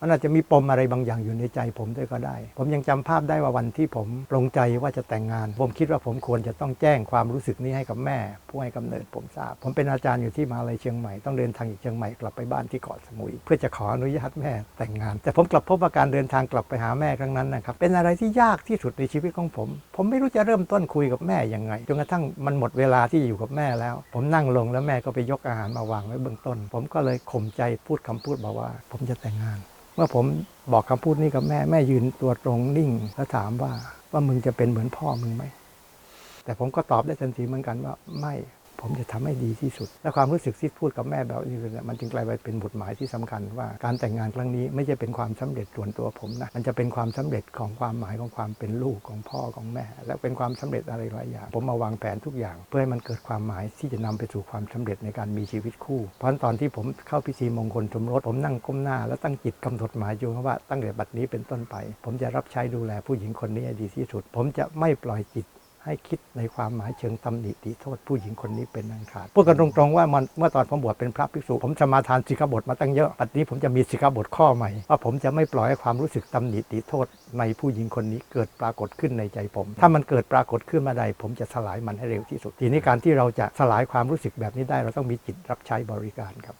มันอาจจะมีปมอะไรบางอย่างอยู่ในใจผมด้วยก็ได้ ผมยังจำภาพได้ว่าวันที่ผมปรงใจว่าจะแต่งงาน ผมคิดว่าผมควรจะต้องแจ้งความรู้สึกนี้ให้กับแม่ ผู้ให้กำเนิดผมทราบ ผมเป็นอาจารย์อยู่ที่มหาลัยเชียงใหม่ต้องเดินทางจากเชียงใหม่กลับไปบ้านที่เกาะสมุย เพื่อจะขออนุญาตแม่แต่งงาน แต่ผมกลับพบว่าการเดินทางกลับไปหาแม่ครั้งนั้นนะครับเป็นอะไรที่ยากที่สุดในชีวิตของผม ผมไม่รู้จะเริ่มต้นคุยกับแม่ยังไงจนกระทั่งมันหมดเวลาที่อยู่กับแม่แล้ว ผมนั่งลงแล้วแม่ก็ไปยกอาหารมาวางไว้เบื้องต้น ผมก็เลยข่มใจพูดคำพูดบอกว่า ผมจะแต่งงาน มื่อผมบอกคำพูดนี้กับแม่แม่ยืนตัวตรงนิ่งแล้วถามว่าว่ามึงจะเป็นเหมือนพ่อมึงไหมแต่ผมก็ตอบได้ทันทีเหมือนกันว่าไม่ ผมจะทำให้ดีที่สุด และความรู้สึกที่พูดกับแม่แบบนี้เนี่ยมันจึงกลายไปเป็นบทหมายที่สำคัญว่าการแต่งงานครั้งนี้ไม่ใช่เป็นความสำเร็จส่วนตัวผมนะมันจะเป็นความสำเร็จของความหมายของความเป็นลูกของพ่อของแม่ และเป็นความสำเร็จอะไรหลายอย่าง ผมมาวางแผนทุกอย่าง เพื่อให้มันเกิดความหมายที่จะนำไปสู่ความสำเร็จในการมีชีวิตคู่เพราะตอนที่ผมเข้าพิธีมงคลสมรสผมนั่งก้มหน้า แล้วตั้งจิตกำหนดหมายอยู่ว่าตั้งแต่บัดนี้เป็นต้นไป ผมจะรับใช้ดูแลผู้หญิงคนนี้ให้ดีที่สุด ผมจะไม่ปล่อยจิต ให้คิดในความหมายเชิงตำหนิติโทษผู้หญิงคนนี้เป็นอันขาดพูดกันตรงๆว่ามันเมื่อตอนผมบวชเป็นพระภิกษุ ผมสมาทานสิกขาบทมาตั้งเยอะปัจจุบันผมจะมีสิกขาบทข้อใหม่ว่าผมจะไม่ปล่อยให้ความรู้สึกตำหนิติโทษในผู้หญิงคนนี้เกิดปรากฏขึ้นในใจผม ถ้ามันเกิดปรากฏขึ้นมาใด ผมจะสลายมันให้เร็วที่สุด ทีนี้การที่เราจะสลายความรู้สึกแบบนี้ได้ เราต้องมีจิตรับใช้บริการครับ